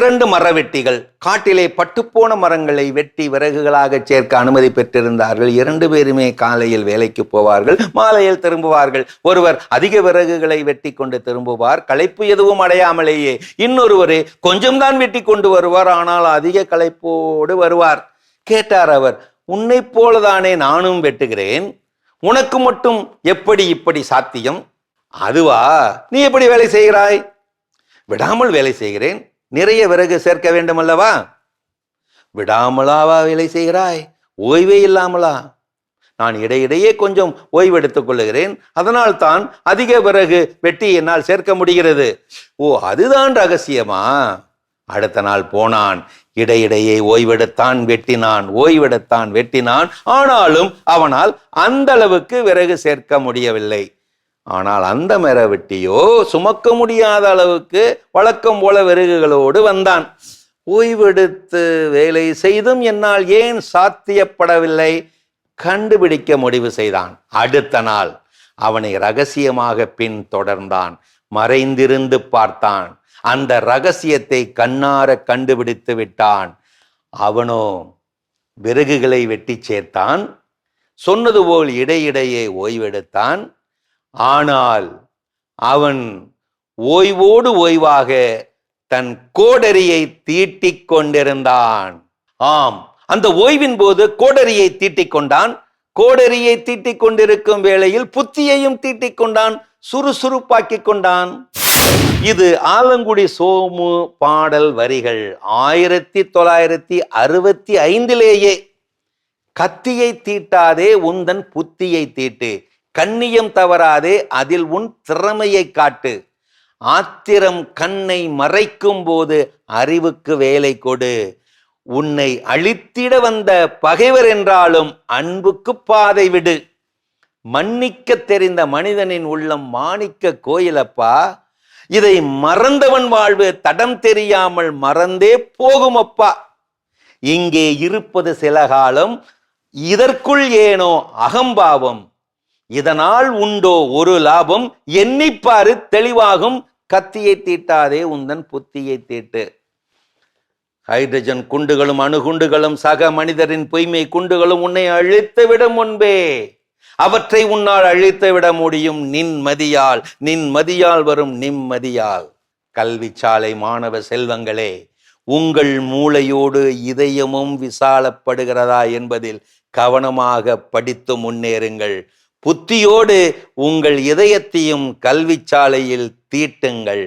இரண்டு மரவெட்டிகள். காட்டிலே பட்டுப்போன மரங்களை வெட்டி விறகுகளாக சேர்க்க அனுமதி பெற்றிருந்தார்கள். இரண்டு பேருமே காலையில் வேலைக்கு போவார்கள் மாலையில் திரும்புவார்கள். ஒருவர் அதிக விறகுகளை வெட்டி கொண்டு திரும்புவார். களைப்பு எதுவும் அடையாமலேயே இன்னொருவரே கொஞ்சம் தான் வெட்டி கொண்டு வருவார் ஆனால் அதிக களைப்போடு வருவார். கேட்டார் அவர் உன்னை போலதானே நானும் வெட்டுகிறேன்? உனக்கு மட்டும் எப்படி இப்படி சாத்தியம்? அதுவா? நீ எப்படி வேலை செய்கிறாய்? விடாமல் வேலை செய்கிறேன். நிறைய விறகு சேர்க்க வேண்டும் அல்லவா விடாமலாவா வேலை செய்கிறாய். ஓய்வே இல்லாமலா? நான் இடையிடையே கொஞ்சம் ஓய்வெடுத்துக் கொள்ளுகிறேன். அதனால் தான் அதிக பிறகு வெட்டி என்னால் சேர்க்க முடிகிறது. ஓ அதுதான் ரகசியமா? அடுத்த நாள் போனான். இடையிடையே ஓய்வெடுத்தான் வெட்டினான். ஓய்வெடுத்தான் வெட்டினான். ஆனாலும் அவனால் அந்த அளவுக்கு விறகு சேர்க்க முடியவில்லை. ஆனால் அந்த மெரவெட்டியோ சுமக்க முடியாத அளவுக்கு வழக்கம் போல விறகுகளோடு வந்தான். ஓய்வெடுத்து வேலை செய்தும் என்னால் ஏன் சாத்தியப்படவில்லை? கண்டுபிடிக்க முடிவு செய்தான். அடுத்த நாள் அவனை ரகசியமாக பின் தொடர்ந்தான். மறைந்திருந்து பார்த்தான். அந்த ரகசியத்தை கண்ணார கண்டுபிடித்து விட்டான். அவனோ விறகுகளை வெட்டி சேர்த்தான். சொன்னது போல் இடையிடையே ஓய்வெடுத்தான். ஆனால் அவன் ஓய்வோடு ஓய்வாக தன் கோடரியை தீட்டிக் கொண்டிருந்தான். ஆம் அந்த ஓய்வின் போது கோடரியை தீட்டிக் கொண்டான். கோடரியை தீட்டிக் கொண்டிருக்கும் வேளையில் புத்தியையும் தீட்டிக் கொண்டான் சுறுசுறுப்பாக்கிக் கொண்டான். இது ஆலங்குடி சோமு பாடல் வரிகள் ஆயிரத்தி தொள்ளாயிரத்தி அறுபத்தி ஐந்திலேயே கத்தியை தீட்டாதே உந்தன் புத்தியை தீட்டு கண்ணியம் தவறாதே அதில் உன் திறமையை காட்டு. ஆத்திரம் கண்ணை மறைக்கும் போது அறிவுக்கு வேலை கொடு. உன்னை அழித்திட வந்த பகைவர் என்றாலும் அன்புக்கு பாதை விடு. மன்னிக்க தெரிந்த மனிதனின் உள்ளம் மாணிக்க கோயிலப்பா. இதை மறந்தவன் வாழ்வு தடம் தெரியாமல் மறந்தே போகும் அப்பா இங்கே இருப்பது சில காலம் இதற்குள் ஏனோ அகம்பாவம். இதனால் உண்டோ ஒரு லாபம்? எண்ணிப்பாரு தெளிவாகும். கத்தியை தீட்டாதே உந்தன் புத்தியை தீட்டு. ஹைட்ரஜன் குண்டுகளும் அணுகுண்டுகளும் சக மனிதரின் பொய்மை குண்டுகளும் உன்னை அழித்து விட முன்பே. அவற்றை உன்னால் அழித்து விட முடியும் நின் மதியால். நின் மதியால் வரும் நிம்மதியால் கல்வி சாலை மாணவ செல்வங்களே உங்கள் மூளையோடு இதயமும் விசாலப்படுகிறதா என்பதில் கவனமாக படித்து முன்னேறுங்கள். புத்தியோடு உங்கள் இதயத்தையும் கல்வி சாலையில் தீட்டுங்கள்.